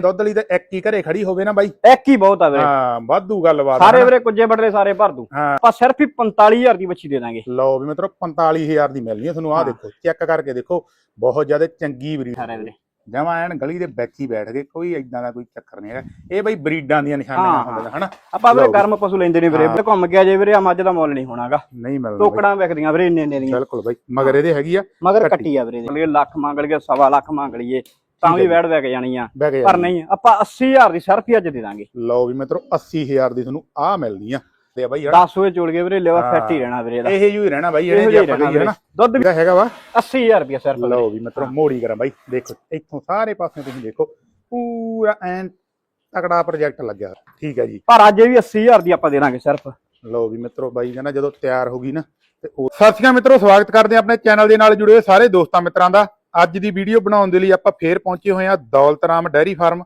ਦੁੱਧ ਲਈ ਤਾਂ ਇੱਕ ਹੀ ਘਰੇ ਖੜੀ ਹੋਵੇ ਨਾ ਬਾਈ। ਇੱਕ ਹੀ ਬਹੁਤ ਆ ਵੀਰੇ। ਹਾਂ ਵਾਧੂ ਗੱਲਬਾਤ ਸਾਰੇ ਨਾ। ਵੀਰੇ ਕੁੱਜੇ ਬੱਟਰੇ ਸਾਰੇ ਭਰ ਦੂ ਆਪਾਂ ਸਿਰਫ ਹੀ 45000 ਦੀ ਬੱਚੀ ਦੇ ਦਾਂਗੇ। ਲਓ ਵੀ ਮਿੱਤਰੋ 45000 ਦੀ ਮਿਲਣੀ ਹੈ ਤੁਹਾਨੂੰ। ਆਹ। ਦੇਖੋ ਚੈੱਕ ਕਰਕੇ ਦੇਖੋ ਬਹੁਤ ਜ਼ਿਆਦਾ ਚੰਗੀ ਬਰੀਡ ਸਾਰੇ ਵੀਰੇ। ਜਮਾ ਐਨ ਗਲੀ ਦੇ ਵਿੱਚ ਹੀ ਬੈਠ ਗਏ ਕੋਈ ਇਦਾਂ ਦਾ ਕੋਈ ਚੱਕਰ ਨਹੀਂ ਹੈਗਾ। ਇਹ ਬਈ ਬਰੀਡਾਂ ਦੀਆਂ ਨਿਸ਼ਾਨੀਆਂ ਹੁੰਦੀਆਂ ਹਨਾ? ਆਪਾਂ ਵੀਰੇ। ਗਰਮ ਪਸ਼ੂ ਲੈਂਦੇ ਨਹੀਂ ਵੀਰੇ। ਘੁੰਮ ਗਿਆ ਜੇ ਵੀਰੇ ਆ ਮੱਝ ਦਾ ਮੁੱਲ ਨਹੀਂ ਹੋਣਾਗਾ। ਨਹੀਂ ਮਿਲਦਾ। ਟੋਕੜਾਂ ਵਿਕਦੀਆਂ ਵੀਰੇ ਇੰਨੇ ਇੰਨੇ ਦੀਆਂ। ਬਿਲਕੁਲ ਬਾਈ। ਮਗਰ ਇਹਦੇ ਹੈਗੀ ਆ ਮਗਰ ਕੱਟੀ। ਆ ਵੀਰੇ। ਲੱਖ ਮੰਗ ਲਈਏ ਸਵਾ ਲੱਖ ਮੰਗ ਲਈਏ। ਤਾਂ ਵੀ ਵੈੜ ਵੈਕ ਜਾਣੀ ਆ ਪਰ ਨਹੀਂ ਆਪਾਂ 80000 ਦੀ ਸਿਰਫ ਹੀ ਅੱਜ ਦੇ ਦਾਂਗੇ। ਲਓ ਵੀ ਮਿੱਤਰੋ 80000 ਦੀ ਤੁਹਾਨੂੰ ਆਹ ਮਿਲਦੀ ਆ। ਤੇ ਆ ਬਾਈ ਹਨਾ 10 ਹੋਏ ਚੋਲ ਗਏ ਵੀਰੇ ਲਿਵਾ। ਫਿੱਟ ਹੀ ਰਹਿਣਾ ਵੀਰੇ ਇਹਦਾ। ਇਹ ਹੀ ਰਹਿਣਾ ਬਾਈ ਇਹੋ ਜੇ ਜਿਹਾ ਆਪਾਂ ਰਹਿਣਾ ਕਹੀਏ ਦੁੱਧ ਵੀ ਹੈਗਾ ਵਾ। 80000 ਰੁਪਏ ਸਿਰਫ ਵੀਰੇ। ਲਓ ਵੀ ਮਿੱਤਰੋ ਮੋੜੀ ਕਰਾਂ ਬਾਈ। ਦੇਖੋ ਇੱਥੋਂ ਸਾਰੇ ਪਾਸੇ ਤੁਸੀਂ ਦੇਖੋ ਪੂਰਾ ਐਨ ਤਕੜਾ ਪ੍ਰੋਜੈਕਟ ਲੱਗਿਆ। ਠੀਕ ਹੈ ਜੀ। ਪਰ ਅੱਜ ਇਹ ਵੀ 80000 ਦੀ ਆਪਾਂ ਦੇ ਦਾਂਗੇ ਸਿਰਫ ਲਓ ਵੀ ਮਿੱਤਰੋ ਬਾਈ ਕਹਿੰਦਾ ਜਦੋਂ ਤਿਆਰ ਹੋ ਗਈ ਨਾ ਤੇ ਉਹ ਸਤਿ ਸ਼੍ਰੀ ਅਕਾਲ ਮਿੱਤਰੋ ਸਵਾਗਤ ਕਰਦੇ ਆਪਣੇ ਚੈਨਲ ਦੇ ਨਾਲ ਜੁੜੇ ਹੋਏ ਸਾਰੇ ਦੋਸਤਾਂ ਮਿੱਤਰਾਂ ਦਾ। ਅੱਜ ਦੀ ਵੀਡੀਓ ਬਣਾਉਣ ਦੇ ਲਈ ਆਪਾਂ ਫੇਰ ਪਹੁੰਚੇ ਹੋਏ ਹਾਂ ਦੌਲਤਰਾਮ ਡੈਰੀ ਫਾਰਮ,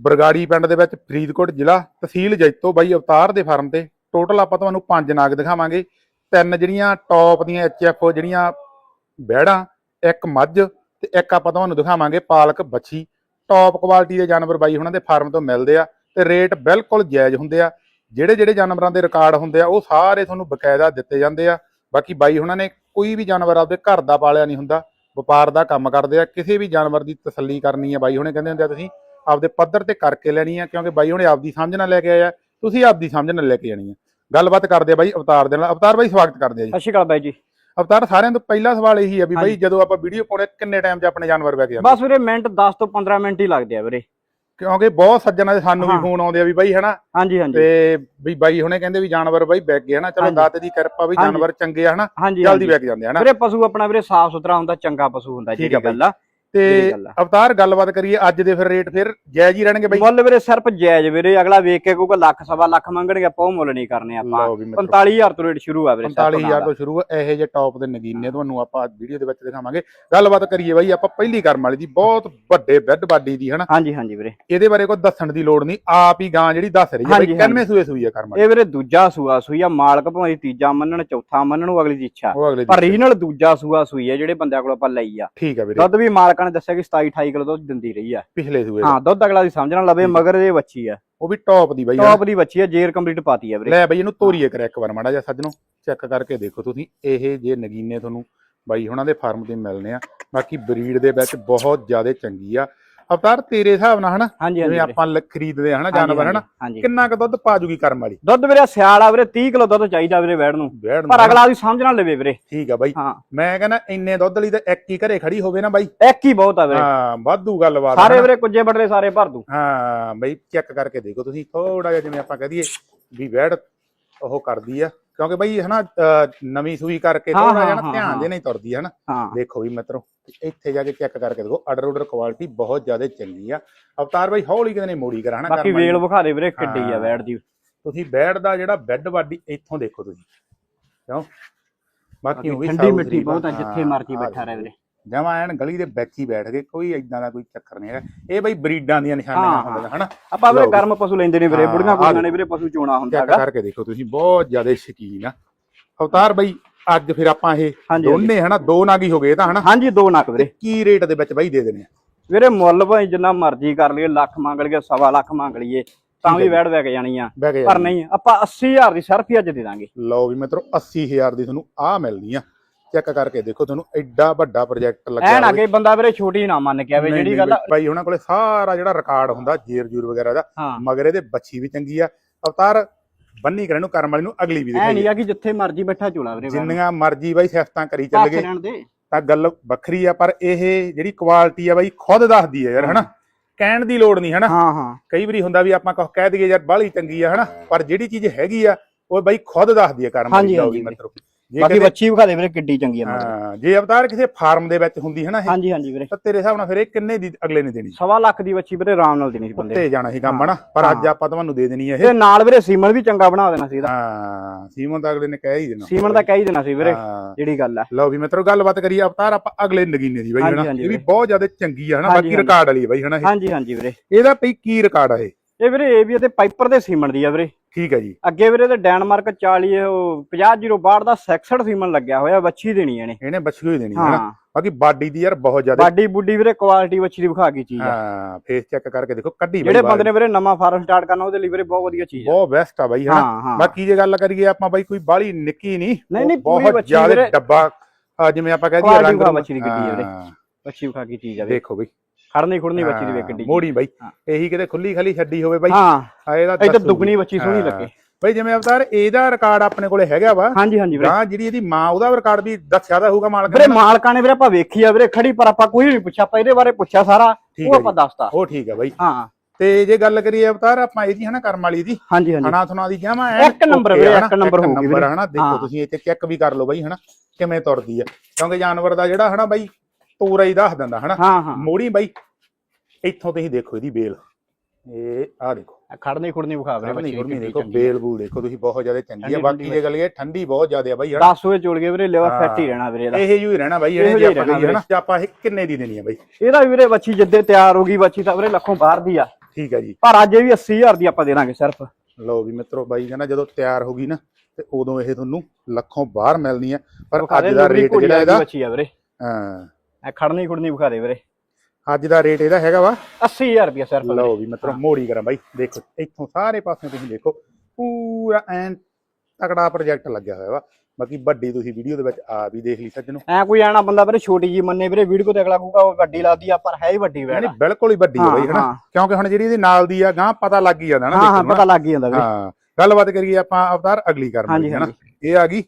ਬਰਗਾੜੀ ਪਿੰਡ ਦੇ ਵਿੱਚ ਫਰੀਦਕੋਟ ਜ਼ਿਲ੍ਹਾ ਤਹਿਸੀਲ ਜੈਤੋ ਬਾਈ ਅਵਤਾਰ ਦੇ ਫਾਰਮ ਤੇ। ਟੋਟਲ ਆਪਾਂ ਤੁਹਾਨੂੰ ਪੰਜ ਨਾਗ ਦਿਖਾਵਾਂਗੇ। ਤਿੰਨ ਜਿਹੜੀਆਂ ਟੌਪ ਦੀਆਂ ਐਚਐਫ ਜਿਹੜੀਆਂ ਬਹਿੜਾਂ, ਇੱਕ ਮੱਝ ਤੇ ਇੱਕ ਆਪਾਂ ਤੁਹਾਨੂੰ ਦਿਖਾਵਾਂਗੇ ਪਾਲਕ ਬੱਛੀ। ਟੌਪ ਕੁਆਲਿਟੀ ਦੇ ਜਾਨਵਰ ਬਾਈ ਉਹਨਾਂ ਦੇ ਫਾਰਮ ਤੋਂ ਮਿਲਦੇ ਆ ਤੇ ਰੇਟ ਬਿਲਕੁਲ ਜਾਇਜ਼ ਹੁੰਦੇ ਆ। ਜਿਹੜੇ ਜਿਹੜੇ ਜਾਨਵਰਾਂ ਦੇ ਰਿਕਾਰਡ ਹੁੰਦੇ ਆ, ਉਹ ਸਾਰੇ ਤੁਹਾਨੂੰ ਬਕਾਇਦਾ ਦਿੱਤੇ ਜਾਂਦੇ ਆ। ਬਾਕੀ ਬਾਈ ਉਹਨਾਂ ਨੇ ਕੋਈ ਵੀ ਜਾਨਵਰ ਆਪਦੇ ਘਰ ਦਾ ਪਾਲਿਆ ਨਹੀਂ ਹੁੰਦਾ। ਵਪਾਰ ਦਾ ਕੰਮ ਕਰਦੇ ਆ ਕਿਸੇ ਵੀ ਜਾਨਵਰ ਦੀ ਤਸੱਲੀ ਕਰਨੀ ਆ ਬਾਈ ਹੁਣੇ ਕਹਿੰਦੇ ਹੁੰਦੇ ਆ ਤੁਸੀਂ ਆਪਦੇ ਪੱਧਰ ਤੇ ਕਰਕੇ ਲੈਣੀ ਆ ਕਿਉਂਕਿ ਬਾਈ ਹੁਣੇ ਆਪਦੀ ਸਮਝ ਨਾਲ ਲੈ ਕੇ ਆਇਆ ਤੁਸੀਂ ਆਪਦੀ ਸਮਝ ਨਾਲ ਲੈ ਕੇ ਜਾਣੀ ਆ। ਗੱਲਬਾਤ ਕਰਦੇ ਆ ਬਾਈ ਅਵਤਾਰ ਦੇ ਨਾਲ ਅਵਤਾਰ ਬਾਈ ਸਵਾਗਤ ਕਰਦੇ ਆ ਜੀ। ਸਤਿ ਸ਼੍ਰੀ ਅਕਾਲ ਬਾਈ ਜੀ। ਅਵਤਾਰ ਸਾਰਿਆਂ ਤੋਂ ਪਹਿਲਾ ਸਵਾਲ ਇਹੀ ਆ ਵੀ ਬਾਈ। ਜਦੋਂ ਆਪਾਂ ਵੀਡੀਓ ਪਾਉਣੇ ਕਿੰਨੇ ਟਾਈਮ 'ਚ ਆਪਣੇ ਜਾਨਵਰ ਵਿਕ ਜਾਂਦੇ ਬਸ ਵੀਰੇ ਮਿੰਟ 10 ਤੋਂ 15 ਮਿੰਟ ਹੀ ਲੱਗਦੇ ਆ ਵੀਰੇ। ਕਿਉਂਕਿ ਬਹੁਤ ਸੱਜਣਾ ਦੇ ਸਾਨੂੰ ਵੀ। ਫੋਨ ਆਉਂਦੇ ਆ ਵੀ ਬਾਈ ਹਨਾ ਹਾਂਜੀ ਹਾਂਜੀ ਤੇ ਵੀ ਬਾਈ ਹੁਣੇ ਕਹਿੰਦੇ ਵੀ ਜਾਨਵਰ ਬਾਈ ਵਿਕ ਗਏ ਹਨਾ ਚਲੋ। ਦਾਤੇ ਦੀ ਕਿਰਪਾ ਵੀ। ਜਾਨਵਰ ਚੰਗੇ ਆ ਹਨਾ ਜਲਦੀ। ਵਿਕ ਜਾਂਦੇ ਹਨਾ ਵੀਰੇ ਪਸ਼ੂ ਆਪਣਾ ਵੀਰੇ ਸਾਫ਼ ਸੁਥਰਾ ਹੁੰਦਾ ਚੰਗਾ ਪਸ਼ੂ ਹੁੰਦਾ ਜਿਹੜੀ। ਗੱਲ ਆ ਤੇ। ਅਵਤਾਰ ਗੱਲਬਾਤ ਕਰੀਏ ਅੱਜ ਦੇ ਫਿਰ ਰੇਟ ਫਿਰ ਜਾਇਜ਼ ਹੀ ਰਹਿਣਗੇ ਬਾਈ। ਮੁੱਲ ਵੀਰੇ ਸਿਰਫ ਜਾਇਜ਼ ਵੀਰੇ ਅਗਲਾ ਵੇਖ ਕੇ ਕਹੂਗਾ ਲੱਖ ਸਵਾ ਲੱਖ ਮੰਗਣਗੇ ਆਪਾਂ ਉਹ ਮੁੱਲ ਨਹੀਂ ਕਰਨੇ ਆਪਾਂ। ਲਓ ਵੀ ਮਿੱਤਰੋ। 45000 ਤੋਂ ਰੇਟ ਸ਼ੁਰੂ ਆ ਵੀਰੇ ਸਿਰਫ 45000 ਨਾਲ। ਤੋਂ ਸ਼ੁਰੂ ਆ ਇਹੋ ਜਿਹੇ ਟੌਪ ਦੇ ਨਗੀਨੇ ਤੁਹਾਨੂੰ ਆਪਾਂ ਵੀਡੀਓ ਦੇ ਵਿੱਚ ਦਿਖਾਵਾਂਗੇ। ਗੱਲਬਾਤ ਕਰੀਏ ਬਾਈ ਆਪਾਂ ਪਹਿਲੀ ਕਰਮ ਵਾਲੀ ਦੀ ਬਹੁਤ ਵੱਡੇ ਬੈੱਡ ਬਾਡੀ ਦੀ ਹਨਾ? ਹਾਂਜੀ ਹਾਂਜੀ ਵੀਰੇ। ਇਹਦੇ ਬਾਰੇ ਕੋਈ ਦੱਸਣ ਦੀ ਲੋੜ ਨਹੀਂ ਆਪ ਹੀ ਗਾਂ ਜਿਹੜੀ ਦੱਸ ਰਹੀ ਹੈ ਬਾਈ ਸੂਏ ਸੂਈ ਆ ਕਰਮ ਵਾਲੀ? ਇਹ ਵੀਰੇ ਦੂਜਾ ਸੂਆ ਸੂਈ ਆ ਮਾਲਕ ਭਾਵੇਂ ਤੀਜਾ ਮੰਨਣ ਚੌਥਾ ਮੰਨਣ ਉਹ ਅਗਲੀ ਦੀ ਇੱਛਾ। ਪਰ ਰੀਜਨਲ ਦੂਜਾ ਸੂਆ ਸੂਈ ਆ ਜਿਹੜੇ ਬੰਦਿਆਂ ਕੋਲ ਆਪਾਂ ਲਈ ਆ। ਠੀਕ ਆ ਵੀਰੇ। ਦੁੱਧ ਵੀ ਮਾਲਕਾਂ ਨੇ ਦੱਸਿਆ ਕਿ 27 28 ਕਿਲੋ ਦੁੱਧ ਦਿੰਦੀ ਰਹੀ ਆ। ਪਿਛਲੇ ਸੂਏ। ਹਾਂ ਦੁੱਧ ਅਗਲਾ ਦੀ ਸਮਝਣਾ ਲਵੇ। ਮਗਰ ਇਹ ਬੱਚੀ ਆ। ਉਹ ਵੀ ਟੌਪ ਦੀ ਬਾਈ। ਟੌਪ ਦੀ ਬੱਚੀ ਆ ਜੇਰ ਕੰਪਲੀਟ ਪਾਤੀ ਆ ਵੀਰੇ। ਲੈ ਬਈ ਇਹਨੂੰ ਤੋਰੀਏ ਕਰ ਇੱਕ ਵਾਰ ਮਾੜਾ ਜਿਹਾ ਸੱਜਣੋ। ਚੈੱਕ ਕਰਕੇ ਦੇਖੋ ਤੁਸੀਂ ਇਹ ਜੇ ਨਗੀਨੇ ਤੁਹਾਨੂੰ ਬਾਈ ਹੁਣਾਂ ਦੇ ਫਾਰਮ ਤੇ ਮਿਲਨੇ ਆ। ਬਾਕੀ ਬਰੀਡ ਦੇ ਵਿੱਚ ਬਹੁਤ ਜ਼ਿਆਦਾ ਚੰਗੀ ਆ। ਅਵਤਾਰ ਤੇਰੇ ਹਿਸਾਬ ਨਾਲ ਹਨਾ ਹਾਂਜੀ ਆਪਾਂ ਲ- ਖਰੀਦਦੇ ਆ ਹਨਾ ਜਾਨਵਰ ਹਨਾ ਹਾਂਜੀ ਕਿੰਨਾ ਕੁ ਦੁੱਧ ਪਾ ਜੂਗੀ ਕਰਮ ਵਾਲੀ? ਦੁੱਧ ਵੀਰੇ ਸਿਆਲ ਆ ਵੀਰੇ 30 ਕਿਲੋ ਦੁੱਧ ਚਾਹੀਦਾ ਵੀਰੇ ਵੈੜ ਨੂੰ। ਨੂੰ ਪਰ। ਅਗਲਾ ਦੀ ਸਮਝ ਨਾਲ ਲਵੇ ਵੀਰੇ। ਠੀਕ ਆ ਬਾਈ। ਹਾਂ। ਮੈਂ ਕਹਿੰਦਾ ਇੰਨੇ ਦੁੱਧ ਲਈ ਤਾਂ ਇੱਕ ਹੀ ਘਰੇ ਖੜੀ ਹੋਵੇ ਨਾ ਬਾਈ। ਇੱਕ ਹੀ ਬਹੁਤ ਆ ਵੀਰੇ। ਹਾਂ ਵਾਧੂ ਗੱਲਬਾਤ ਸਾਰੇ ਹਨਾ। ਵੀਰੇ ਕੁੱਜੇ ਬੱਟਰੇ ਸਾਰੇ ਭਰ ਦੂ। ਹਾਂ ਬਈ ਚੈੱਕ ਕਰਕੇ ਦੇਖੋ ਤੁਸੀਂ ਥੋੜਾ ਜਿਹਾ ਜਿਵੇਂ ਆਪਾਂ ਕਹਦੀਏ ਵੀ ਵੈੜ ਉਹ ਕਰਦੀ ਆ। ਕਿਉਂਕਿ ਬਈ ਹਨਾ ਨਵੀਂ ਸੂਈ ਕਰਕੇ ਥੋੜਾ ਜਿਹਾ ਧਿਆਨ। ਦੇ ਨਹੀਂ ਤੁਰਦੀ ਹਨਾ? ਦੇਖੋ ਵੀ ਮਿੱਤਰੋ ਇੱਥੇ ਜਾ ਕੇ ਚੈੱਕ ਕਰਕੇ ਦੇਖੋ ਆਰਡਰ ਆਰਡਰ ਕੁਆਲਿਟੀ ਬਹੁਤ ਜ਼ਿਆਦਾ ਚੰਗੀ ਆ। ਅਵਤਾਰ ਬਾਈ ਹੌਲੀ ਕਿਤੇ ਨੇ ਮੋੜੀ ਕਰਾਣਾ ਬਾਕੀ ਵੇਲ ਵਿਖਾ ਦੇ ਵੀਰੇ ਕਿੱਡੀ ਆ। ਵੈੜ ਦੀ ਤੁਸੀਂ ਬੈਡ ਦਾ ਜਿਹੜਾ ਬੈੱਡ ਵਾਡੀ ਇੱਥੋਂ ਦੇਖੋ ਤੁਸੀਂ। ਕਿਉਂ? ਬਾਕੀ ਉਹ ਵੀ ਠੰਡੀ ਆ। ਬਹੁਤ ਆ ਜਿੱਥੇ ਮਰਜ਼ੀ ਬੈਠਾ ਰਹੇ ਵੀਰੇ। ਜਮਾਂ ਐਨ ਗਲੀ ਦੇ ਵਿੱਚ ਹੀ ਬੈਠ ਗਏ ਕੋਈ ਇਦਾਂ ਦਾ ਕੋਈ ਚੱਕਰ ਨਹੀਂ ਹੈਗਾ। ਇਹ ਬਈ ਬਰੀਡਾਂ ਦੀਆਂ ਨਿਸ਼ਾਨੀਆਂ ਹਾਂ, ਹੁੰਦੀਆਂ ਹਨਾ? ਆਪਾਂ ਵੀਰੇ ਲਓ। ਗਰਮ ਪਸ਼ੂ ਲੈਂਦੇ ਨਹੀਂ ਵੀਰੇ ਹਾਂ, ਬੁੜੀਆਂ ਆਹ ਕੁੜੀਆਂ ਨੇ ਵੀਰੇ ਪਸ਼ੂ ਚੋਣਾ ਹੁੰਦਾ ਚੈੱਕ ਹੈਗਾ। ਕਰਕੇ ਦੇਖੋ ਤੁਸੀਂ ਬਹੁਤ ਜ਼ਿਆਦਾ ਸ਼ਕੀਨ ਆ। ਅਵਤਾਰ ਬਈ ਅੱਜ ਫਿਰ ਆਪਾਂ ਇਹ ਹਾਂਜੀ, ਦੋਨੇ ਹਨਾ ਦੋ ਨਾਗੀ ਹੋ ਗਏ ਤਾਂ ਹਨਾ? ਹਾਂਜੀ ਦੋ ਨੱਕ ਵੀਰੇ। ਕੀ ਰੇਟ ਦੇ ਵਿੱਚ ਬਾਈ ਦੇ ਦੇਣੇ ਆ? ਵੀਰੇ ਮੁੱਲ ਭਾਵੇਂ ਜਿੰਨਾ ਮਰਜ਼ੀ ਕਰ ਲਈਏ ਲੱਖ ਮੰਗ ਲਈਏ ਸਵਾ ਲੱਖ ਮੰਗ ਲਈਏ ਤਾਂ ਵੀ। ਵੈੜ ਵੈਕ ਜਾਣੀ ਆ। ਬਹਿ ਗਏ ਪਰ ਨਹੀਂ ਆਪਾਂ 80000 ਦੀ ਸਿਰਫ ਹੀ ਅੱਜ ਦੇ ਦਾਂਗੇ। ਲਓ ਵੀ ਮਿੱਤਰੋ 80000 ਦੀ ਤੁਹਾਨੂੰ ਆ ਮਿਲਣੀ ਆ। ਚੈੱਕ ਕਰਕੇ ਦੇਖੋ ਤੁਹਾਨੂੰ ਐਡਾ ਵੱਡਾ ਪ੍ਰੋਜੈਕਟ ਲੱਗਿਆ ਐਨ ਹੋਵੇ। ਅੱਗੇ ਬੰਦਾ ਵੀਰੇ ਛੋਟੀ ਨਾ ਮੰਨ ਕੇ ਆਵੇ ਨਹੀਂ, ਜਿਹੜੀ ਨਹੀਂ ਗੱਲ ਬਾਈ ਉਹਨਾਂ ਕੋਲੇ ਸਾਰਾ ਜਿਹੜਾ ਰਿਕਾਰਡ ਹੁੰਦਾ ਜੇਰ ਜੂਰ ਵਗੈਰਾ ਦਾ ਮਗਰ ਇਹਦੇ ਬੱਚੀ ਵੀ ਚੰਗੀ ਆ। ਅਵਤਾਰ ਬੰਨੀ ਕਰਨ ਨੂੰ ਕਰਮ ਵਾਲੀ ਨੂੰ ਅਗਲੀ ਵੀ ਐ ਦਿਖਾਈ ਨਹੀਂ ਆ। ਕਿ ਜਿੱਥੇ ਮਰਜ਼ੀ ਬੈਠਾ ਝੋਲਾ ਵੀਰੇ ਨੂੰ। ਜਿੰਨੀਆਂ ਮਰਜ਼ੀ ਬਾਈ ਸਿਫਤਾਂ ਕਰੀ ਚੱਲ ਗਏ ਦੇ। ਤਾਂ ਗੱਲ ਵੱਖਰੀ ਆ ਪਰ ਇਹ ਜਿਹੜੀ ਕੁਆਲਿਟੀ ਆ ਬਾਈ ਖੁਦ ਦੱਸਦੀ ਆ ਯਾਰ ਹਨਾ? ਕਹਿਣ ਦੀ ਲੋੜ ਨਹੀਂ ਹਨਾ? ਹਾਂ ਹਾਂ। ਕਈ ਵਾਰੀ ਹੁੰਦਾ ਵੀ ਆਪਾਂ ਕੁਝ ਕਹਿ ਦਈਏ ਯਾਰ ਬਾਹਲੀ ਚੰਗੀ ਆ ਹਨਾ? ਪਰ ਜਿਹੜੀ ਚੀਜ਼ ਹੈਗੀ ਆ ਉਹ ਬਾਈ ਖੁਦ ਦੱਸਦੀ ਆ ਕਰਮ ਹਾਂਜੀ, ਲਓ ਹਾਂਜੀ, ਵੀ ਮਿੱਤਰੋ ਜੇ ਬਾਕੀ ਬੱਚੀ ਵਿਖਾ ਦੇ ਵੀਰੇ ਕਿੱਡੀ ਚੰਗੀ ਆ। ਹਾਂ ਜੇ ਅਵਤਾਰ ਕਿਸੇ ਫਾਰਮ ਦੇ ਵਿੱਚ ਹੁੰਦੀ ਹਨਾ ਇਹ ਹਾਂਜੀ ਹਾਂਜੀ ਵੀਰੇ। ਤਾਂ ਤੇਰੇ ਹਿਸਾਬ ਨਾਲ ਫਿਰ ਇਹ ਕਿੰਨੇ ਦੀ ਅਗਲੇ ਨੇ ਦੇਣੀ? ਸਵਾ ਲੱਖ ਦੀ ਬੱਚੀ ਵੀਰੇ ਆਰਾਮ ਨਾਲ ਦੇਣੀ ਸੀ ਬੰਦੇ ਉੱਤੇ ਜਾਣਾ ਸੀ ਕੰਮ ਹਨਾ? ਪਰ ਅੱਜ ਆਪਾਂ ਤੁਹਾਨੂੰ ਦੇ ਦੇਣੀ ਆ ਇਹ। ਤੇ ਨਾਲ ਵੀਰੇ ਸੀਮਨ ਵੀ ਚੰਗਾ ਬਣਾ ਦੇਣਾ ਸੀ ਇਹਦਾ। ਹਾਂ ਸੀਮਨ ਤਾਂ ਅਗਲੇ ਨੇ ਕਹਿ ਹੀ ਦੇਣਾ। ਸੀਮਨ ਦਾ ਕਹਿ ਹੀ ਦੇਣਾ ਸੀ ਵੀਰੇ ਹਾਂ। ਜਿਹੜੀ ਗੱਲ ਆ। ਲਓ ਵੀ ਮਿੱਤਰੋ ਗੱਲਬਾਤ ਕਰੀਏ ਅਵਤਾਰ ਆਪਾਂ ਅਗਲੇ ਨਗੀਨੇ ਦੀ ਬਾਈ ਹਾਂਜੀ, ਹਨਾ? ਹਾਂਜੀ ਇਹ ਵੀ ਵੀਰੇ। ਬਹੁਤ ਜ਼ਿਆਦਾ ਚੰਗੀ ਆ ਹਨਾ? ਹਾਂਜੀ, ਬਾਕੀ ਹਾਂਜੀ। ਰਿਕਾਰਡ ਵਾਲੀ ਬਾਈ ਹਨਾ ਇਹ? ਹਾਂਜੀ ਹਾਂਜੀ ਵੀਰੇ। ਇਹਦਾ ਪਈ ਕੀ ਰਿਕਾਰਡ ਆ ਇਹ? ਇਹ ਵੀਰੇ ਇਹ ਵੀ ਤੇ ਪਾਈਪਰ ਦੇ ਸੀਮਨ ਦੀ ਆ ਵੀਰੇ। ਠੀਕ ਹੈ ਜੀ। ਅੱਗੇ ਵੀਰੇ ਤੇ ਡੈਨਮਾਰਕ 40 ਉਹ 50062 ਦਾ 66 ਸੀਮਨ ਲੱਗਿਆ ਹੋਇਆ ਬੱਚੀ ਦੇਣੀ ਇਹਨੇ। ਇਹਨੇ ਬੱਚੀ ਹੋਈ ਦੇਣੀ ਹੈ ਹਨਾ ਬਾਕੀ ਬਾਡੀ ਦੀ ਯਾਰ ਬਹੁਤ ਜ਼ਿਆਦਾ ਬਾਡੀ ਬੁੱਡੀ ਵੀਰੇ ਕੁਆਲਿਟੀ ਬੱਚੀ ਦੀ ਵਿਖਾ ਗਈ ਚੀਜ਼ ਆ। ਹਾਂ ਫੇਸ ਚੈੱਕ ਕਰਕੇ ਦੇਖੋ ਕੱਢੀ ਜਿਹੜੇ। ਬੰਦੇ ਨੇ ਵੀਰੇ ਨਵਾਂ ਫਾਰਮ ਸਟਾਰਟ ਕਰਨਾ ਉਹਦੇ ਲਈ ਵੀਰੇ ਬਹੁਤ ਵਧੀਆ ਚੀਜ਼ ਆ। ਬਹੁਤ ਬੈਸਟ ਆ ਬਾਈ ਹਾਂ ਬਾਕੀ ਜੇ ਗੱਲ ਕਰੀਏ ਆਪਾਂ ਬਾਈ ਕੋਈ ਬਾਹਲੀ ਨਿੱਕੀ ਨਹੀਂ ਬਹੁਤ ਜ਼ਿਆਦਾ। ਡੱਬਾ ਜਿਵੇਂ ਆਪਾਂ ਕਹਿ ਦਈਏ ਰੰਗ। ਬੱਚੀ ਦੀ ਗੱਡੀ ਆ ਵੀਰੇ। ਬੱਚੀ ਵਿਖਾ ਗਈ ਚੀਜ਼ ਆ ਦੇਖੋ ਬਈ। ਖੜਨੀ ਖੁੜਨੀ ਬੱਚੀ ਦੀ ਹਾਂ, ਵੇਕੜੀ ਮੋੜੀ ਬਾਈ। ਹਾਂ। ਇਹੀ ਕਿਤੇ ਖੁੱਲੀ ਖਾਲੀ ਛੱਡੀ ਹੋਵੇ ਬਾਈ। ਹਾਂ ਇਹਦਾ ਇਹ ਤਾਂ ਦੁੱਗਣੀ ਵੀ। ਬੱਚੀ ਸੋਹਣੀ ਹਾਂ। ਲੱਗੇ। ਬਾਈ ਜਿਵੇਂ ਅਵਤਾਰ ਇਹਦਾ ਰਿਕਾਰਡ ਆਪਣੇ ਕੋਲੇ ਹੈਗਾ ਵਾ। ਹਾਂਜੀ ਹਾਂਜੀ ਵੀਰੇ ਗਾਂ ਜਿਹੜੀ ਇਹਦੀ ਮਾਂ ਉਹਦਾ ਰਿਕਾਰਡ ਵੀ ਦੱਸਿਆ ਦਾ ਹੋਊਗਾ ਮਾਲਕ ਵੀਰੇ ਨੇ। ਮਾਲਕਾਂ ਨੇ ਵੀਰੇ ਆਪਾਂ ਵੇਖੀ ਆ ਵੀਰੇ ਖੜੀ ਪਰ ਆਪਾਂ ਕੋਈ ਨਹੀਂ ਪੁੱਛਿਆ ਆਪਾਂ ਇਹਦੇ ਬਾਰੇ ਪੁੱਛਿਆ ਸਾਰਾ ਉਹ ਹੈ ਆਪਾਂ। ਦੱਸਤਾ। ਉਹ ਠੀਕ ਹੈ ਬਾਈ। ਹਾਂ। ਤੇ ਜੇ ਗੱਲ ਕਰੀਏ ਅਵਤਾਰ ਆਪਾਂ ਇਹਦੀ ਹਨਾ ਕਰਮ ਵਾਲੀ ਦੀ। ਹਾਂਜੀ ਹਾਂਜੀ। ਹਣਾ ਥੁਣਾ ਦੀ ਜਾਵਾਂ ਇੱਕ number ਵੀਰੇ, ਇੱਕ number ਹੋਊਗੀ ਵੀਰੇ। ਹਨਾ ਦੇਖੋ ਹਾਂ। ਤੁਸੀਂ ਇੱਥੇ ਚੈੱਕ ਵੀ ਕਰ ਲਓ ਬਾਈ ਹਨਾ ਕਿਵੇਂ ਤੁਰਦੀ ਆ ਕਿਉਂਕਿ ਜਾਨਵਰ ਦਾ ਜਿਹੜਾ ਹਨਾ ਬਾਈ ਤੋਰਾ ਹੀ ਦੱਸ ਦਿੰਦਾ ਹਨਾ? ਹਾਂ ਹਾਂ। ਮੋੜੀ ਬਾਈ ਇੱਥੋਂ ਤੁਸੀਂ ਦੇਖੋ ਇਹਦੀ ਬੇਲ। ਇਹ ਆ ਦੇਖੋ। ਖੜਨੀ ਖੁੜਨੀ ਵਿਖਾ ਵੀਰੇ ਨਹੀਂ ਬੱਚੀ ਦੀ ਦੇਖੋ। ਬੇਲ ਬੂਲ ਦੇਖੋ ਤੁਸੀਂ ਬਹੁਤ ਜ਼ਿਆਦਾ ਚੰਗੀ ਆ। ਬਾਕੀ ਜੇ ਗੱਲ ਇਹ ਠੰਡੀ ਬਹੁਤ ਜ਼ਿਆਦਾ ਆ ਬਾਈ ਹਨਾ? 10 ਹੋਏ ਚੋਲ ਗਏ ਵੀਰੇ ਲਿਵਰ ਹਾਂ। ਫੈਟ ਹੀ ਰਹਿਣਾ ਵੀਰੇ ਇਹਦਾ। ਇਹ ਹੀ ਰਹਿਣਾ ਬਾਈ ਇਹੋ ਇਹਨੇ ਜੇ ਆਪਾਂ ਹਨਾ? ਤੇ ਆਪਾਂ ਇਹ ਕਿੰਨੇ ਦੀ ਦੇਣੀ ਆ ਬਾਈ? ਇਹਦਾ ਵੀਰੇ ਬੱਚੀ ਜਿੱਦੇ ਤਿਆਰ ਹੋ ਗਈ ਬੱਚੀ ਤਾਂ ਵੀਰੇ ਲੱਖੋਂ ਬਾਹਰ ਦੀ ਆ। ਠੀਕ ਆ ਜੀ। ਪਰ ਅੱਜ ਇਹ ਵੀ 80000 ਦੀ ਆਪਾਂ ਦੇ ਦਾਂਗੇ ਸਿਰਫ। ਲਓ ਵੀ ਮਿੱਤਰੋ ਬਾਈ ਕਹਿੰਦਾ ਜਦੋਂ ਤਿਆਰ ਹੋ ਗਈ ਨਾ ਤੇ ਉਦੋਂ ਇਹ ਤੁਹਾਨੂੰ ਲੱਖੋਂ ਬਾਹਰ ਮਿਲਣੀ ਆ। ਪਰ ਅੱਜ ਦਾ ਰੇਟ ਜਿਹੜਾ ਇਹਦਾ ਬੱਚੀ ਆ ਵੀਰੇ। ਹਾਂ। ਇਹ ਖੜਨੀ ਖੁੜਨੀ ਵਿਖਾ ਦੇ ਵੀਰੇ। ਅੱਜ ਦਾ ਰੇਟ ਇਹਦਾ ਹੈਗਾ ਵਾ 80000 ਰੁਪਏ ਸਿਰਫ। ਲਓ ਵੀ ਮਿੱਤਰੋ ਮੋੜੀ ਕਰਾਂ ਬਾਈ। ਦੇਖੋ ਇੱਥੋਂ ਸਾਰੇ ਪਾਸੇ ਤੁਸੀਂ ਦੇਖੋ ਪੂਰਾ ਐਨ ਤਕੜਾ ਪ੍ਰੋਜੈਕਟ ਲੱਗਿਆ ਹੋਇਆ ਵਾ। ਬਾਕੀ ਵੱਡੀ ਤੁਸੀਂ ਵੀਡੀਓ ਦੇ ਵਿੱਚ ਆ ਵੀ ਦੇਖ ਲਈ ਸੱਜਣੋ। ਐ ਕੋਈ ਆਣਾ ਬੰਦਾ ਵੀਰੇ ਛੋਟੀ ਜੀ ਮੰਨੇ ਵੀਰੇ ਵੀਡੀਓ ਤੇ ਅਗਲਾ ਕਹੂਗਾ ਉਹ ਵੱਡੀ ਲੱਗਦੀ ਆ ਪਰ ਹੈ ਹੀ ਵੱਡੀ ਯਾਨੀ ਵੀਰੇ ਬਿਲਕੁਲ ਹੀ ਵੱਡੀ ਹੈ ਬਾਈ ਹਾਂ, ਹਨਾ? ਹਾਂ। ਕਿਉਂਕਿ ਹੁਣ ਜਿਹੜੀ ਇਹਦੀ ਨਾਲ ਦੀ ਆ ਗਾਂ ਪਤਾ ਲੱਗ ਹੀ ਜਾਂਦਾ ਨਾ ਹਾਂ ਹਾਂ ਨੂੰ ਪਤਾ ਲੱਗ ਹੀ ਜਾਂਦਾ ਵੀਰੇ। ਹਾਂ। ਗੱਲਬਾਤ ਕਰੀਏ ਆਪਾਂ ਅਵਤਾਰ ਅਗਲੀ ਕਰਨ ਹਨਾ? ਹਾਂਜੀ। ਇਹ ਆ ਗਈ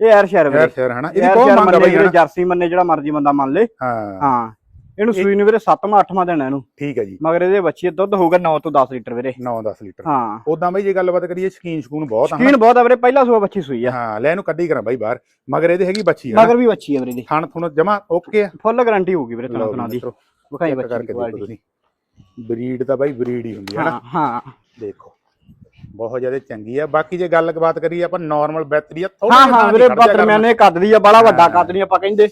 ਇਹ ਐਰ ਸ਼ਹਿਰ ਵੀਰੇ। ਸ਼ੇਰ ਹਨਾ? ਇਹਦੀ ਬਹੁਤ ਸ਼ਹਿਰ ਮੰਗ ਆ ਬਾਈ ਹਨਾ? ਜਰਸੀ ਮੰਨੇ ਜਿਹੜਾ ਮਰਜ਼ੀ ਬੰਦਾ ਮੰਨ ਲੇ। ਹਾਂ। ਹਾਂ। ਇਹਨੂੰ ਸੂਈ ਨੂੰ ਵੀਰੇ 7ਵਾਂ 8ਵਾਂ ਦੇਣਾ ਇਹਨੂੰ। ਠੀਕ ਹੈ ਜੀ। ਮਗਰ ਇਹਦੇ ਬੱਚੇ ਦੁੱਧ ਹੋਊਗਾ 9 ਤੋਂ 10 ਲੀਟਰ ਵੀਰੇ। 9-10 ਲੀਟਰ। ਹਾਂ। ਉਦਾਂ ਬਾਈ ਜੇ ਗੱਲਬਾਤ ਕਰੀਏ ਸ਼ਕੀਨ ਸ਼ਕੂਨ ਬਹੁਤ ਆ। ਸਕੀਨ ਬਹੁਤ ਆ ਵੀਰੇ ਪਹਿਲਾ ਸੂਆ ਬੱਚੀ ਸੂਈ ਆ। ਹਾਂ ਲੈ ਇਹਨੂੰ ਕੱਢੀ ਕਰਾਂ ਬਾਈ ਬਾਹਰ। ਮਗਰ ਇਹਦੇ ਹੈਗੀ ਬੱਚੀ ਹਨਾ? ਮਗਰ ਵੀ ਬੱਚੀ ਆ ਵੀਰੇ ਦੀ ਥਣ ਥੁਣ ਜਮਾ ਓਕੇ ਆ। ਫੁੱਲ ਗਾਰੰਟੀ ਹੋਊਗੀ ਵੀਰੇ ਤੁਹਾਨੂੰ ਸੁਣਾ ਦੀ। ਵਿਖਾਈ ਬੱਚੀ ਦੀ ਕੁਆਲਿਟੀ ਬਰੀਡ ਤਾਂ ਬਾਈ ਬਰੀਡ ਹੀ ਹੁੰਦੀ ਹੈ ਨਾ ਹਾਂ ਹਾਂ। ਦੇਖੋ। ਬਹੁਤ ਜ਼ਿਆਦਾ ਚੰਗੀ ਆ। ਬਾਕੀ ਜੇ ਗੱਲਬਾਤ ਕਰੀਏ ਆਪਾਂ ਨਾਰਮਲ ਬਿਹਤਰੀ ਆ ਥੋੜਾ ਹਾਂ ਹਾਂ ਵੀਰੇ ਬਤਰਮਿਆਨੇ ਕੱਦਦੀ ਆ ਬੜਾ ਵੱਡਾ ਨਹੀਂ ਆਪਾਂ ਕਹਿੰਦੇ।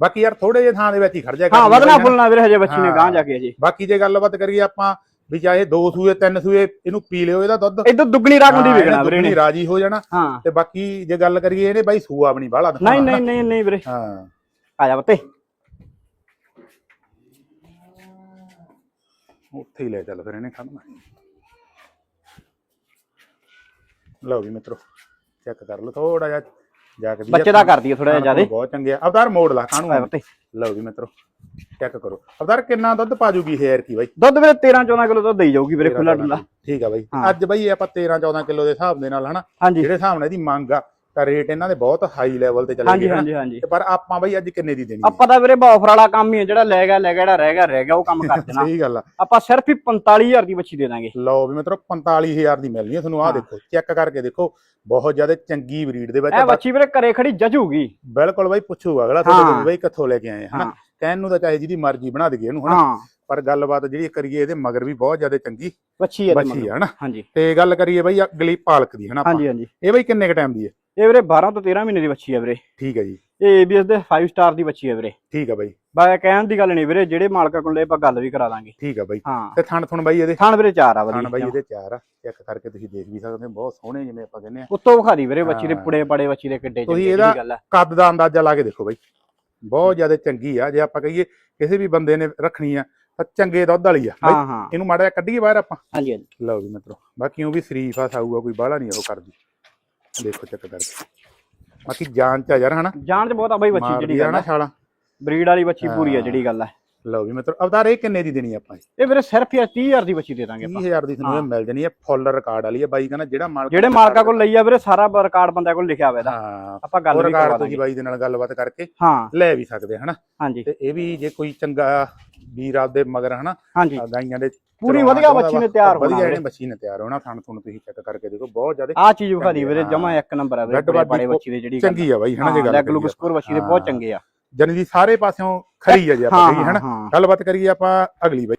ਬਾਕੀ ਯਾਰ ਥੋੜੇ ਜਿਹੇ ਥਾਂ ਦੇ ਵਿੱਚ ਹੀ ਖੜ ਜਾ ਹਾਂ ਵਧਣਾ ਫੁੱਲਣਾ ਵੀਰੇ ਹਜੇ ਬੱਚੀ ਨੇ ਹਾਂ। ਗਾਂ ਜਾ ਕੇ ਹਜੇ। ਬਾਕੀ ਜੇ ਗੱਲਬਾਤ ਕਰੀਏ ਆਪਾਂ ਵੀ ਚਾਹੇ ਦੋ ਸੂਏ ਤਿੰਨ ਸੂਏ ਇਹਨੂੰ ਪੀ ਲਿਓ ਇਹਦਾ ਦੁੱਧ। ਇਦੋਂ ਦੁੱਗਣੀ ਰਕਮ ਦੀ ਹਾਂ, ਵਿਕਣਾ ਇਹਨੇ ਵੀਰੇ ਨੇ ਰਾਜੀ ਹੋ ਜਾਣਾ। ਹਾਂ। ਤੇ ਬਾਕੀ ਜੇ ਗੱਲ ਕਰੀਏ ਇਹਨੇ ਬਾਈ ਸੂਆ ਆਪਣੀ ਬਾਹਲਾ ਨਹੀਂ ਨਹੀਂ ਨਹੀਂ ਨਹੀਂ ਵੀਰੇ। ਹਾਂ। ਆ ਜਾ ਬੱਤੇ ਉੱਥੇ ਹੀ ਲੈ ਚੱਲ ਫਿਰ ਇਹਨੇ ਖੜਨਾ। ਲਓ ਵੀ ਮਿੱਤਰੋ ਚੈੱਕ ਕਰ ਲਓ ਥੋੜਾ ਜਿਹਾ ਜਾ ਕੇ ਵੀ ਬੱਚੇ ਦਾ ਕਰਦੀ ਥੋੜਾ ਜਿਹਾ ਜ਼ਿਆਦੇ। ਬਹੁਤ ਚੰਗੇ ਆ। ਅਵਤਾਰ ਮੋੜ ਲਾ ਕਾਹਨੂੰ ਲਓ ਵੀ ਮਿੱਤਰੋ ਚੈੱਕ ਕਰੋ। ਅਵਤਾਰ ਕਿੰਨਾ ਦੁੱਧ ਪਾ ਜੂਗੀ ਹੇਅਰ ਕੀ ਬਾਈ? ਦੁੱਧ ਵੀਰੇ 13 14 ਕਿਲੋ ਦੁੱਧ ਦੇਈ ਜਾਊਗੀ ਵੀਰੇ ਖੁੱਲਾ ਡੁੱਲਾ ਠੀਕ ਆ ਬਾਈ। ਅੱਜ ਬਾਈ ਆਪਾਂ 13 14 ਕਿਲੋ ਦੇ ਹਿਸਾਬ ਦੇ ਨਾਲ ਹਨਾ? ਜਿਹੜੇ ਹਿਸਾਬ ਨਾਲ ਇਹਦੀ ਮੰਗ ਆ ਤਾਂ ਰੇਟ ਇਹਨਾਂ ਦੇ ਬਹੁਤ ਹਾਈ ਲੈਵਲ ਤੇ ਚੱਲੇ ਗਏ ਹਾਂਜੀ ਪਰ ਆਪਾਂ ਬਾਈ ਅੱਜ ਕਿੰਨੇ ਦੀ ਦੇਣੀ ਆ? ਆਪਾਂ ਤਾਂ ਵੀਰੇ ਆਫਰ ਵਾਲਾ ਕੰਮ ਹੀ ਹੈ ਜਿਹੜਾ ਲੈ ਗਿਆ ਲੈ ਗਿਆ ਜਿਹੜਾ ਰਹਿ ਗਿਆ ਰਹਿ ਗਿਆ ਉਹ ਕੰਮ ਕਰ ਦੇਣਾ। ਸਹੀ ਗੱਲ ਆ। ਆਪਾਂ ਸਿਰਫ ਹੀ 45000 ਦੀ ਬੱਚੀ ਦੇ ਦਾਂਗੇ। ਲਓ ਵੀ ਮਿੱਤਰੋ 45000 ਦੀ ਮਿਲਣੀ ਆ ਤੁਹਾਨੂੰ ਆਹ ਹਾਂ। ਦੇਖੋ ਚੈੱਕ ਕਰਕੇ ਦੇਖੋ ਬਹੁਤ ਜ਼ਿਆਦਾ ਚੰਗੀ ਬਰੀਡ ਦੇ ਵਿੱਚ ਇਹ ਬੱਚੀ ਵੀਰੇ ਘਰੇ ਖੜੀ ਜਜੂਗੀ। ਬਿਲਕੁਲ ਬਾਈ ਪੁੱਛੂਗਾ ਅਗਲਾ ਤੁਹਾਡੇ ਹਾਂ। ਬਾਈ ਕਿੱਥੋਂ ਲੈ ਕੇ ਆਏ ਹਨਾ? ਹਾਂ। ਕਹਿਣ ਨੂੰ ਤਾਂ ਚਾਹੇ ਜਿਹਦੀ ਮਰਜ਼ੀ ਬਣਾ ਦਈਏ ਇਹਨੂੰ ਹਨਾ? ਹਾਂ। ਪਰ ਗੱਲਬਾਤ ਜਿਹੜੀ ਕਰੀਏ ਇਹਦੇ ਮਗਰ ਵੀ ਬਹੁਤ ਜ਼ਿਆਦਾ ਚੰਗੀ ਬੱਚੀ ਹੈ ਇਹਦੇ ਬੱਚੀ ਮਗਰ। ਆ ਹਨਾ? ਹਾਂਜੀ। ਤੇ ਗੱਲ ਕਰੀਏ ਬਾਈ ਅਗਲੀ ਪਾਲਕ ਦੀ ਹਨਾ ਆਪਾਂ? ਹਾਂਜੀ ਹਾਂਜੀ। ਇਹ ਬਾਈ ਕਿੰਨੇ ਕ ਟਾਈਮ ਦੀ ਹੈ? ਇਹ ਵੀਰੇ 12 ਤੋਂ 13 ਮਹੀਨੇ ਦੀ ਬੱਚੀ ਹੈ ਵੀਰੇ। ਠੀਕ ਹੈ ਜੀ। ਇਹ ABS ਦੇ 5 ਸਟਾਰ ਦੀ ਬੱਚੀ ਹੈ ਵੀਰੇ। ਠੀਕ ਹੈ ਬਾਈ। ਬਾਕੀ ਕਹਿਣ ਦੀ ਗੱਲ ਨਹੀਂ ਵੀਰੇ ਜਿਹੜੇ ਮਾਲਕਾਂ ਕੋਲ ਆਪਾਂ ਗੱਲ ਵੀ ਕਰਾ ਦਾਂਗੇ ਠੀਕ ਹੈ ਬਾਈ। ਹਾਂ। ਤੇ ਥਣ ਥਣ ਬਾਈ ਇਹਦੇ? ਥਾਣ ਵੀਰੇ ਚਾਰ ਆ ਥਣ ਬਾਈ ਇਹਦੇ ਚਾਰ ਆ। ਚੈੱਕ ਕਰਕੇ ਤੁਸੀਂ ਦੇਖ ਵੀ ਸਕਦੇ ਹੋ ਬਹੁਤ ਸੋਹਣੇ ਜਿਵੇਂ ਆਪਾਂ ਕਹਿੰਦੇ ਆ। ਉੱਤੋਂ ਵਿਖਾ ਦੀ ਵੀਰੇ ਬੱਚੀ ਦੇ। ਪੁੜੇ ਪੜੇ ਬੱਚੀ ਦੇ ਕਿੱਡੇ ਤੁਸੀਂ ਚੰਗੇ ਇਹਦਾ- ਕੱਦ ਦਾ ਅੰਦਾਜ਼ਾ ਲਾ ਕੇ ਦੇਖੋ ਬਾਈ। ਬਹੁਤ ਜ਼ਿਆਦਾ ਚੰਗੀ ਆ। ਜੇ ਆਪਾਂ ਕਹੀਏ ਕਿਸੇ ਵੀ ਬੰਦੇ ਨੇ ਰੱਖਣੀ ਆ ਤਾਂ ਚੰਗੇ ਦੁੱਧ ਵਾਲੀ ਆ। ਬਾਈ ਇਹਨੂੰ ਮਾੜਾ ਜਿਹਾ ਕੱਢੀਏ ਬਾਹਰ ਆਪਾਂ। ਹਾਂਜੀ ਹਾਂਜੀ। ਲਓ ਵੀ ਮਿੱਤਰੋ ਬਾਕੀ ਉਹ ਵੀ ਸ਼ਰੀਫ ਆ ਸਾਊਗਾ ਕੋਈ ਬਾਹਲਾ ਨਹੀਂ ਉਹ ਕਰਦੀ। ਦੇਖੋ ਚੈੱਕ ਕਰਕੇ। ਬਾਕੀ ਜਾਨ ਚ ਆ ਯਾਰ ਹਨਾ? ਜਾਣ ਚ ਬਹੁਤ ਆ ਬਾਈ ਬੱਚੀ ਮਾਰਦੀ ਜਿਹੜੀ ਆ ਗੱਲ ਨਾ ਹੈ ਛਾਲਾ। ਬਰੀਡ ਵਾਲੀ ਬੱਚੀ ਪੂਰੀ ਆ ਜਿਹੜੀ ਗੱਲ ਹੈ ਲਓ ਵੀ ਮਿੱਤਰੋ ਅਵਤਾਰ ਇਹ ਕਿੰਨੇ ਦੀ ਦੇਣੀ ਆਪਾਂ ਇਹ ਵੀਰੇ ਸਿਰਫ ਹੀ 30000 ਦੀ ਬੱਚੀ ਦੇ ਦਾਂਗੇ ਆਪਾਂ। 30000 ਦੀ ਤੁਹਾਨੂੰ ਇਹ। ਮਿਲ ਜਾਣੀ ਹੈ ਫੁੱਲ ਰਿਕਾਰਡ ਵਾਲੀ ਹੈ ਬਾਈ ਕਹਿੰਦਾ ਜਿਹੜਾ ਮਾਲਕ ਜਿਹੜੇ ਮਾਲਕਾਂ ਕੋਲ ਲਈ ਆ ਵੀਰੇ ਸਾਰਾ ਰਿਕਾਰਡ ਬੰਦਿਆਂ ਕੋਲ ਲਿਖਿਆ ਹੋਇਆ ਇਹਦਾ। ਆਪਾਂ ਗੱਲ ਵੀ ਕਰਵਾ ਦਾਂਗੇ। ਬਾਈ ਦੇ ਨਾਲ ਗੱਲਬਾਤ ਕਰਕੇ ਹਾਂ। ਲੈ ਵੀ ਸਕਦੇ ਹਨਾ? ਹਾਂਜੀ। ਤੇ ਇਹ ਵੀ ਜੇ ਕੋਈ ਚੰਗਾ ਵੀਰ ਆਪਦੇ ਮਗਰ ਹਨਾ? ਗਾਈਆਂ ਦੇ ਪੂਰੀ ਵਧੀਆ ਬੱਚੀ ਨੇ ਤਿਆਰ ਵਧੀਆ ਹੋਣਾ ਇਹਨੇ ਬੱਚੀ ਨੇ ਤਿਆਰ ਹੋਣਾ ਥਣ ਥਣ ਤੁਸੀਂ ਚੈੱਕ ਕਰਕੇ ਦੇਖੋ ਬਹੁਤ ਜ਼ਿਆਦਾ ਆ ਚੀਜ਼ ਵਿਖਾ ਦੀ ਵੀਰੇ। ਜਮਾ ਇੱਕ ਨੰਬਰ ਆ ਵੀਰੇ ਬੜੇ ਬੱਚੀ ਦੇ ਜਿਹੜੀ ਚੰਗੀ ਆ ਬਾਈ ਹਨਾ ਜੇ ਗੱਲ ਲੈਗ ਲੁਕ ਸਕੋਰ ਬੱਚੀ ਦੇ ਬਹੁਤ। ਚੰਗੇ ਆ। ਜਾਣੀ ਦੀ ਸਾਰੇ ਪਾਸਿਓਂ ਖਰੀ ਆ ਜੇ ਆਪਾਂ ਹਾਂ ਕਹੀਏ ਹਨਾ? ਗੱਲਬਾਤ ਕਰੀਏ ਆਪਾਂ ਅਗਲੀ ਬਾਈ।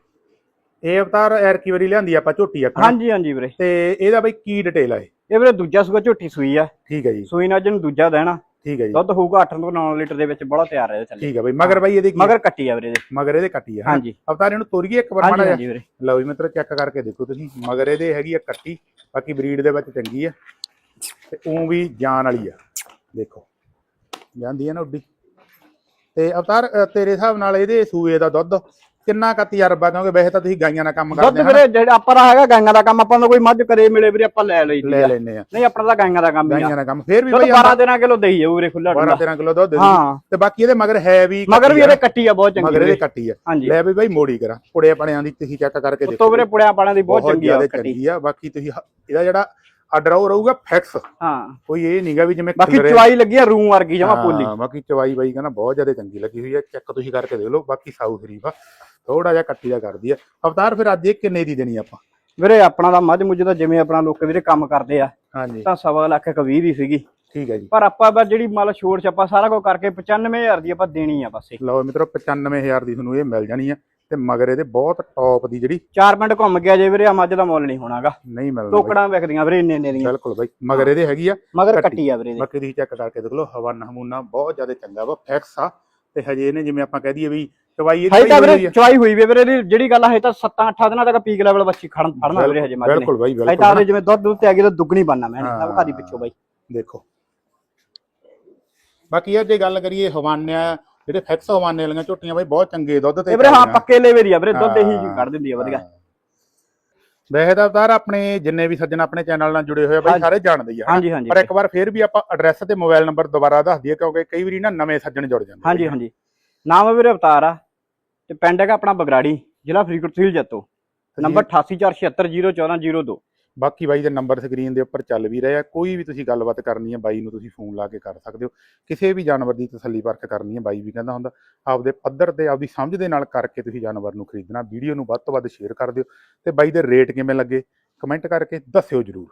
ਇਹ ਅਵਤਾਰ ਐਰ ਕੀ ਵਾਰੀ ਲਿਆਂਦੀ ਆਪਾਂ ਝੋਟੀ ਅੱਖਾਂ ਹਾਂਜੀ ਹਾਂਜੀ ਵੀਰੇ। ਤੇ ਇਹਦਾ ਬਾਈ ਕੀ ਡਿਟੇਲ ਆ ਇਹ? ਇਹ ਵੀਰੇ ਦੂਜਾ ਸੂਆ ਝੋਟੀ ਸੂਈ ਆ। ਠੀਕ ਹੈ ਜੀ। ਸੂਈ ਨਾਲ ਜਿਹਨੂੰ ਦੂਜਾ ਦੇਣਾ। ਠੀਕ ਹੈ ਜੀ। ਦੁੱਧ ਹੋਊਗਾ 8 ਤੋਂ 9 ਲੀਟਰ ਦੇ ਵਿੱਚ ਬੜਾ ਤਿਆਰ ਹੈ ਥੱਲੇ। ਠੀਕ ਹੈ ਬਾਈ ਮਗਰ ਬਾਈ ਇਹਦੇ ਕੀ ਮਗਰ ਕੱਟੀ ਆ ਵੀਰੇ ਇਹਦੇ। ਮਗਰ ਇਹਦੇ ਕੱਟੀ ਆ? ਹਾਂਜੀ। ਅਵਤਾਰ ਇਹਨੂੰ ਤੋਰੀਏ ਇੱਕ ਵਾਰ ਮਾੜਾ ਹਾਂਜੀ ਜਿਹਾ। ਲਓ ਜੀ ਮਿੱਤਰੋ ਚੈੱਕ ਕਰਕੇ ਦੇਖੋ ਤੁਸੀਂ। ਮਗਰ ਇਹਦੇ ਹੈਗੀ ਆ ਕੱਟੀ ਬਾਕੀ ਬਰੀਡ ਦੇ ਵਿੱਚ ਚੰਗੀ ਆ। ਤੇ ਉਹ ਵੀ ਜਾਨ ਵਾਲੀ ਆ। ਦੇਖੋ। ਜਾਂਦੀ ਆ ਨਾ ਉੱਡੀ। ਤੇ ਅਵਤਾਰ ਤੇਰੇ ਹਿਸਾਬ ਨਾਲ ਇਹਦੇ ਸੂਏ ਦਾ ਦੁੱਧ ਕਿੰਨਾ ਕੁ ਤਜਰਬਾ ਕਿਉਂਕਿ ਵੈਸੇ ਤਾਂ ਤੁਸੀਂ ਗਾਈਆਂ ਨਾਲ ਕੰਮ ਦੁੱਧ ਕਰਦੇ ਹੋ ਵੀਰੇ ਜਿਹੜਾ ਆਪਾਂ ਦਾ ਹੈਗਾ ਗਾਈਆਂ ਦਾ ਕੰਮ ਆਪਾਂ ਨੂੰ ਕੋਈ ਮੱਝ ਕਰੇ ਮਿਲੇ ਵੀਰੇ ਆਪਾਂ ਲੈ ਲਈ ਲੈ ਲੈਨੇ ਆ। ਨਹੀਂ ਆਪਣਾ ਤਾਂ ਗਾਈਆਂ ਦਾ ਕੰਮ ਹੀ ਆ। ਗਾਈਆਂ ਨਾਲ ਕੰਮ ਫੇਰ ਵੀ ਦੁੱਧ ਬਈ 12 13 ਕਿਲੋ ਦੇਈ ਜਾਊ ਵੀਰੇ ਖੁੱਲਾ 12 ਡੁੱਲਾ 13 ਕਿਲੋ ਦੁੱਧ ਦੇ। ਹਾਂ। ਤੇ ਬਾਕੀ ਇਹਦੇ ਮਗਰ ਹੈ ਵੀ ਮਗਰ ਵੀ। ਇਹਦੇ ਕੱਟੀ ਆ ਬਹੁਤ ਚੰਗੀ ਮਗਰ ਇਹਦੇ ਕੱਟੀ ਆ। ਲੈ ਵੀ ਬਾਈ ਮੋੜੀ ਕਰਾਂ। ਪੁੜੇ ਪਣਿਆਂ ਦੀ ਤੁਸੀਂ ਚੈੱਕ ਕਰਕੇ ਉੱਤੋਂ ਵੀਰੇ ਪੁੜਿਆ ਪਾਣਾ ਦੀ ਬਹੁਤ ਚੰਗੀ ਆ ਕੱਟੀ। ਬਾਕੀ ਤੁਸੀਂ ਇਹਦਾ ਜਿਹੜਾ ਆਰਡਰ ਉਹ ਰਹੂਗਾ ਫਿਕਸ ਹਾਂ। ਕੋਈ ਇਹ ਨਹੀਂਗਾ ਵੀ ਜਿਵੇਂ ਬਾਕੀ ਚਵਾਈ ਲੱਗੀ ਆ ਰੂਮ ਵਰਗੀ ਜਮਾ ਪੋਲੀ ਹਾਂ, ਬਾਕੀ ਚਵਾਈ ਬਾਈ ਕਹਿੰਦਾ ਬਹੁਤ ਜ਼ਿਆਦਾ ਚੰਗੀ ਲੱਗੀ ਹੋਈ ਆ ਚੈੱਕ ਤੁਸੀਂ ਕਰਕੇ ਦੇਖ ਲਓ ਬਾਕੀ ਸਾਊ ਸ਼ਰੀਫ ਆ ਥੋੜਾ ਜਿਹਾ ਕੱਟੀ ਦਾ ਕਰਦੀ ਆ। ਅਵਤਾਰ ਫਿਰ ਅੱਜ ਇਹ ਕਿੰਨੇ ਦੀ ਦੇਣੀ ਆਪਾਂ? ਵੀਰੇ ਆਪਣਾ ਦਾ ਮੱਝ ਮੁੱਝ ਦਾ ਜਿਵੇਂ ਆਪਣਾ ਲੋਕ ਵੀਰੇ ਕੰਮ ਕਰਦੇ ਆ ਹਾਂਜੀ। ਤਾਂ ਸਵਾ ਲੱਖ ਕ 20 ਦੀ ਸੀਗੀ। ਠੀਕ ਹੈ ਜੀ। ਪਰ ਆਪਾਂ ਬਸ ਜਿਹੜੀ ਮੰਨ ਲਾ ਛੋੜ ਛੱਪਾ ਸਾਰਾ ਕੁਝ ਕਰਕੇ 95000 ਦੀ ਆਪਾਂ ਦੇਣੀ ਆ ਬਸ। ਲਓ ਮਿੱਤਰੋ 95000 ਦੀ ਤੁਹਾਨੂੰ ਇਹ ਮਿਲ ਜਾਣੀ ਆ। ਤੇ ਮਗਰ ਇਹਦੇ ਬਹੁਤ ਟੌਪ ਦੀ ਜਿਹੜੀ ਚਾਰ ਪਿੰਡ ਘੁੰਮ ਗਿਆ ਜੇ ਵੀਰੇ ਆ ਮੱਝ ਦਾ ਮੁੱਲ ਨਹੀਂ ਹੋਣਾਗਾ ਨਹੀਂ ਮਿਲਦੀ। ਟੋਕੜਾਂ ਵਿਕਦੀਆਂ ਵੀਰੇ ਇੰਨੇ ਇੰਨੇ ਦੀਆਂ ਬਿਲਕੁਲ ਬਾਈ ਮਗਰ ਇਹਦੇ ਹੈਗੀ ਆ ਮਗਰ ਕੱਟੀ। ਆ ਵੀਰੇ ਦੀ। ਬਾਕੀ ਤੁਸੀਂ ਚੈੱਕ ਕਰਕੇ ਦੇਖ ਲਓ ਹਵਾ ਨਮੂਨਾ ਬਹੁਤ ਜ਼ਿਆਦਾ ਚੰਗਾ ਵਾ ਫਿਕਸ ਆ ਤੇ ਹਜੇ ਇਹਨੇ ਜਿਵੇਂ ਆਪਾਂ ਕਹਿ ਦਈਏ ਵੀ ਚਵਾਈ ਇਹਦੀ ਤਾਂ ਹੋਈ ਆ। ਚਵਾਈ ਹੋਈ ਵੀ ਵੀਰੇ ਜਿਹੜੀ ਗੱਲ ਹਜੇ ਤਾਂ 7-8 ਦਿਨਾਂ ਤੱਕ ਪੀਕ ਲੈਵਲ ਬੱਚੀ ਖੜਨ ਫੜਨਾ ਵੀਰੇ ਹਜੇ ਮੱਝ ਨੇ ਬਿਲਕੁਲ ਬਾਈ ਤਾਂ ਬਿਲਕੁਲ ਉਹਦੇ ਜਿਵੇਂ ਦੁੱਧ ਦੁੱਧ ਤੇ ਆ ਗਈ ਤਾਂ ਦੁੱਗਣੀ ਬਣਨਾ ਮੈਂ ਹਾਂ। ਨਾ ਵਿਖਾ ਦੀ ਪਿੱਛੋਂ ਬਾਈ ਦੇਖੋ ਬਾਕੀ ਇਹ ਜੇ ਗੱਲ ਕਰੀਏ ਹਵਾਨਿਆਂ ਜਿਹੜੇ ਫਿਕਸ ਹਵਾਨੇ ਵਾਲੀਆਂ ਝੋਟੀਆਂ ਬਾਈ ਬਹੁਤ ਚੰਗੇ ਦੁੱਧ ਤੇ ਇਹ ਵੀਰੇ ਹਾਂ। ਪੱਕੇ ਲੇਵੇ ਦੀ ਆ ਵੀਰੇ ਦੁੱਧ ਇਹੀ। ਕੱਢ ਦਿੰਦੀ ਆ ਵਧੀਆ। ਵੈਸੇ ਤਾਂ ਅਵਤਾਰ ਆਪਣੇ ਜਿੰਨੇ ਵੀ ਸੱਜਣ ਆਪਣੇ ਚੈਨਲ ਨਾਲ ਜੁੜੇ ਹੋਏ ਆ ਬਾਈ। ਸਾਰੇ ਜਾਣਦੇ ਹੀ ਆ ਹਾਂਜੀ ਹਾਂਜੀ ਪਰ ਇੱਕ ਵਾਰ ਫੇਰ ਵੀ ਆਪਾਂ ਐਡਰੈਸ ਤੇ ਮੋਬਾਈਲ ਨੰਬਰ ਦੁਬਾਰਾ ਦੱਸ ਦਈਏ ਕਿਉਂਕਿ ਕਈ ਵਾਰੀ ਨਾ ਨਵੇਂ ਸੱਜਣ ਜੁੜ ਜਾਂਦੇ ਹਾਂਜੀ ਹਾਂਜੀ ਨਾਮ ਵੀਰੇ ਅਵਤਾਰ ਆ ਤੇ ਪਿੰਡ ਹੈਗਾ ਆਪਣਾ ਬਗਰਾੜੀ ਜ਼ਿਲ੍ਹਾ ਫਰੀਦਕੋਟ ਤਹਿਸੀਲ ਜੱਤੋ ਨੰਬਰ 8847701402 ਬਾਕੀ ਬਾਈ ਦੇ ਨੰਬਰ ਸਕਰੀਨ ਦੇ ਉੱਪਰ ਚੱਲ ਵੀ ਰਿਹਾ, ਕੋਈ ਵੀ ਤੁਸੀਂ ਗੱਲਬਾਤ ਕਰਨੀ ਹੈ ਬਾਈ ਨੂੰ ਤੁਸੀਂ ਫੋਨ ਲਾ ਕੇ ਕਰ ਸਕਦੇ ਹੋ। ਕਿਸੇ ਵੀ ਜਾਨਵਰ ਦੀ ਤਸੱਲੀ ਪਰਖ ਕਰਨੀ ਹੈ ਬਾਈ ਵੀ ਕਹਿੰਦਾ ਹੁੰਦਾ, ਆਪਦੇ ਪੱਧਰ ਤੇ ਆਪਦੀ ਸਮਝ ਦੇ ਨਾਲ ਕਰਕੇ ਤੁਸੀਂ ਜਾਨਵਰ ਨੂੰ ਖਰੀਦਣਾ, ਵੀਡੀਓ ਨੂੰ ਵੱਧ ਤੋਂ ਵੱਧ ਸ਼ੇਅਰ ਕਰ ਦਿਓ ਤੇ ਬਾਈ ਦੇ ਰੇਟ ਕਿਵੇਂ ਲੱਗੇ ਕਮੈਂਟ ਕਰਕੇ ਦੱਸਿਓ ਜਰੂਰ।